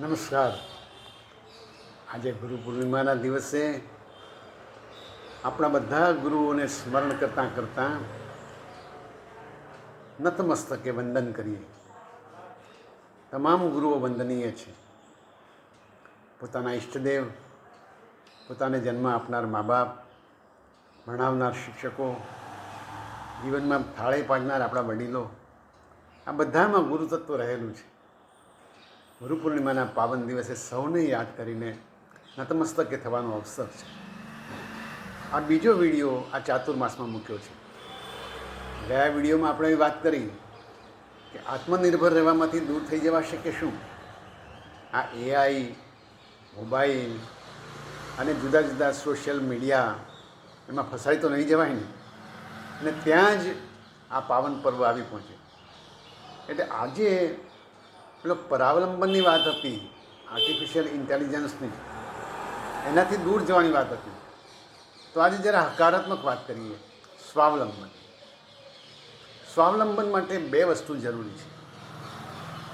નમસ્કાર. આજે ગુરુ પૂર્ણિમાના દિવસે આપણા બધા ગુરુઓને સ્મરણ કરતાં કરતાં નતમસ્તકે વંદન કરીએ. તમામ ગુરુઓ વંદનીય છે. પોતાના ઈષ્ટદેવ, પોતાને જન્મ આપનાર મા બાપ ભણાવનાર શિક્ષકો, જીવનમાં થાળે પાડનાર આપણા વડીલો, આ બધામાં ગુરુતત્વ રહેલું છે. ગુરુ પૂર્ણિમાના પાવન દિવસે સૌને યાદ કરીને નતમસ્તકે થવાનો અવસર છે. આ બીજો વીડિયો આ ચાતુર્માસમાં મૂક્યો છે. ગયા વિડીયોમાં આપણે એ વાત કરી કે આત્મનિર્ભર રહેવામાંથી દૂર થઈ જવાશે કે શું? આ એઆઈ મોબાઈલ અને જુદા જુદા સોશિયલ મીડિયા એમાં ફસાઈ તો નહીં જવાય ને? અને ત્યાં જ આ પાવન પર્વ આવી પહોંચે એટલે આજે પેલો પરાવલંબનની વાત હતી આર્ટિફિશિયલ ઇન્ટેલિજન્સની એનાથી દૂર જવાની વાત હતી. તો આજે જરા હકારાત્મક વાત કરીએ, સ્વાવલંબન. સ્વાવલંબન માટે બે વસ્તુ જરૂરી છે.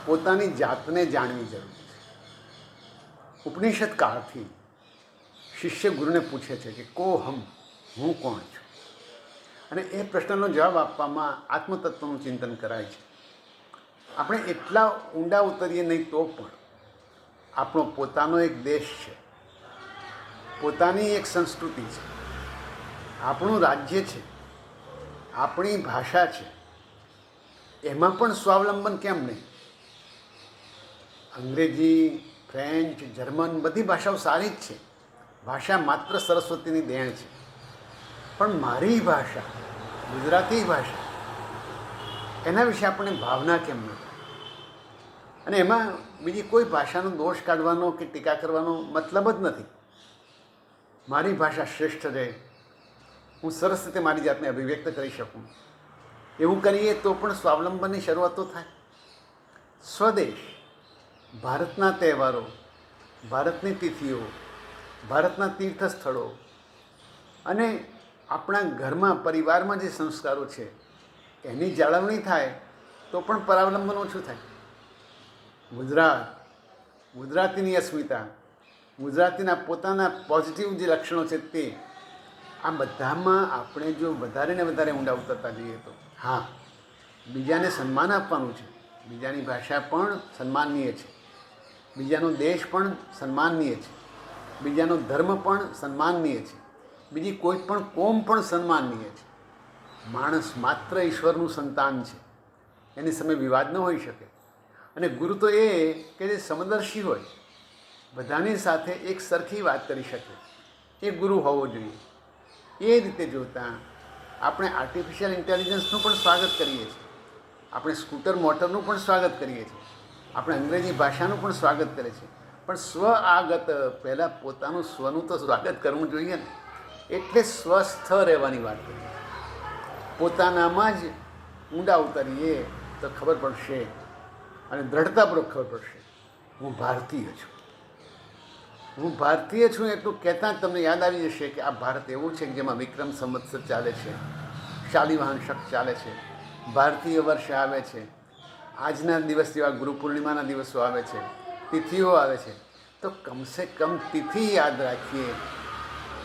પોતાની જાતને જાણવી જરૂરી છે. ઉપનિષદ કાળથી શિષ્ય ગુરુને પૂછે છે કે, કો હમ? હું કોણ છું? અને એ પ્રશ્નનો જવાબ આપવામાં આત્મતત્વનું ચિંતન કરાય છે. આપણે એટલા ઊંડા ઉતરીએ નહીં તો પણ આપણો પોતાનો એક દેશ છે. પોતાની એક સંસ્કૃતિ છે. આપણું રાજ્ય છે. આપણી ભાષા છે. એમાં પણ સ્વાવલંબન કેમ નહીં? અંગ્રેજી, ફ્રેન્ચ, જર્મન બધી ભાષાઓ સારી જ છે. ભાષા માત્ર સરસ્વતીની દેણ છે. પણ મારી ભાષા ગુજરાતી ભાષા એના વિશે આપણને ભાવના કેમ ન થાય? અને એમાં બીજી કોઈ ભાષાનો દોષ કાઢવાનો કે ટીકા કરવાનો મતલબ જ નથી. મારી ભાષા શ્રેષ્ઠ રહે. હું સરસ રીતે મારી જાતને અભિવ્યક્ત કરી શકું. એવું કરીએ તો પણ સ્વાવલંબનની શરૂઆત તો થાય. સ્વદેશ, ભારતના તહેવારો, ભારતની તિથિઓ, ભારતના તીર્થ સ્થળો અને આપણા ઘરમાં, પરિવારમાં જે સંસ્કારો છે એની જાળવણી થાય, તો પણ પરાવલંબન ઓછું થાય. ગુજરાત, ગુજરાતીની અસ્મિતા, ગુજરાતીના પોતાના પોઝિટિવ જે લક્ષણો છે તે, આ બધામાં આપણે જો વધારે ને વધારે ઊંડા ઉતરતા જઈએ તો. હા, બીજાને સન્માન આપવાનું છે. બીજાની ભાષા પણ સન્માનનીય છે. બીજાનો દેશ પણ સન્માનનીય છે. બીજાનો ધર્મ પણ સન્માનનીય છે. બીજી કોઈ પણ કોમ પણ સન્માનનીય છે. માણસ માત્ર ઈશ્વરનું સંતાન છે. એની સામે વિવાદ ન હોઈ શકે. અને ગુરુ તો એ કે જે સમદર્શી હોય, બધાની સાથે એક સરખી વાત કરી શકે. એ ગુરુ હોવો જોઈએ. એ રીતે જોતાં આપણે આર્ટિફિશિયલ ઇન્ટેલિજન્સનું પણ સ્વાગત કરીએ છીએ. આપણે સ્કૂટર મોટરનું પણ સ્વાગત કરીએ છીએ. આપણે અંગ્રેજી ભાષાનું પણ સ્વાગત કરે છે પણ સ્વ આગત, પહેલાં પોતાનું સ્વનું તો સ્વાગત કરવું જોઈએ ને. એટલે સ્વસ્થ રહેવાની વાત કરીએ. પોતાનામાં જ ઊંડા ઉતારીએ તો ખબર પડશે અને દ્રઢતાપૂર્વક ખબર પડશે. હું ભારતીય છું. હું ભારતીય છું એટલું કહેતા જ તમને યાદ આવી જશે કે આ ભારત એવું છે કે જેમાં વિક્રમ સંવત્સર ચાલે છે, શાલિવાહન શક ચાલે છે, ભારતીય વર્ષ આવે છે, આજના દિવસ જેવા ગુરુ પૂર્ણિમાના દિવસો આવે છે, તિથિઓ આવે છે. તો કમસે કમ તિથિ યાદ રાખીએ.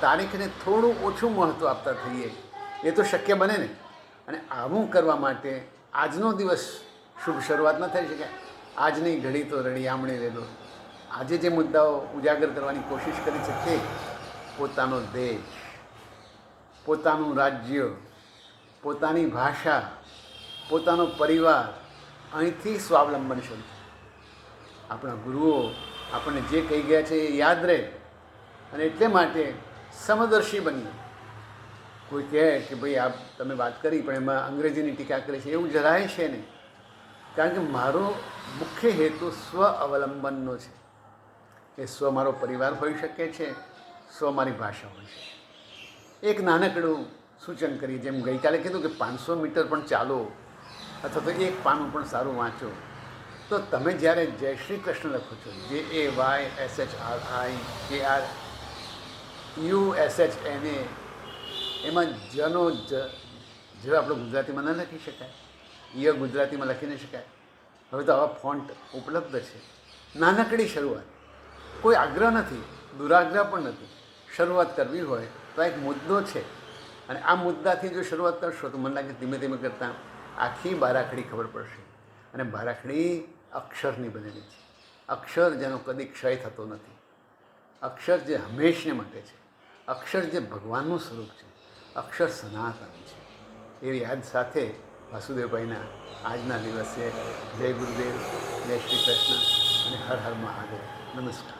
તારીખને થોડું ઓછું મહત્ત્વ આપતા થઈએ. એ તો શક્ય બને ને. અને આવું કરવા માટે આજનો દિવસ શુભ શરૂઆત ન થઈ શકે. આજની ઘડી તો રડી આમણે લેલો આજે જે મુદ્દાઓ ઉજાગર કરવાની કોશિશ કરી છે તે પોતાનો દેશ, પોતાનું રાજ્ય, પોતાની ભાષા, પોતાનો પરિવાર અહીંથી સ્વાવલંબન શરૂ આપણા ગુરુઓ આપણને જે કહી ગયા છે એ યાદ રહે. અને એટલે માટે સમદર્શી બનીએ. કોઈ કહે કે ભાઈ આ તમે વાત કરી, પણ એમાં અંગ્રેજીની ટીકા કરી છે, એવું જરાય છે નહીં. કારણ કે મારો મુખ્ય હેતુ સ્વ અવલંબનનો છે. એ સ્વ મારો પરિવાર હોઈ શકે છે, સ્વ મારી ભાષા હોઈ શકે એક નાનકડું સૂચન કરીએ, જેમ ગઈકાલે કીધું કે પાંચસો મીટર પણ ચાલો, અથવા તો એક પાનું પણ સારું વાંચો. તો તમે જ્યારે જય શ્રી કૃષ્ણ લખો છો, જે A Y S H R I K R U S H N A એમાં જનો જ, જે આપણે ગુજરાતીમાં ન લખી શકાય, ય ગુજરાતીમાં લખી ન શકાય. હવે તો આવા ફોન્ટ ઉપલબ્ધ છે. નાનકડી શરૂઆત. કોઈ આગ્રહ નથી, દુરાગ્રહ પણ નથી. શરૂઆત કરવી હોય તો આ એક મુદ્દો છે. અને આ મુદ્દાથી જો શરૂઆત કરશો તો મને લાગે ધીમે ધીમે કરતાં આખી બારાખડી ખબર પડશે. અને બારાખડી અક્ષરની બનેલી છે. અક્ષર જેનો કદી ક્ષય થતો નથી. અક્ષર જે હંમેશને માટે છે. અક્ષર જે ભગવાનનું સ્વરૂપ છે. અક્ષર સનાતન છે. એ યાદ સાથે વાસુદેવભાઈના આજના દિવસે જય ગુરુદેવ, જય શ્રી કૃષ્ણ અને હર હર મહાદેવ. નમસ્કાર.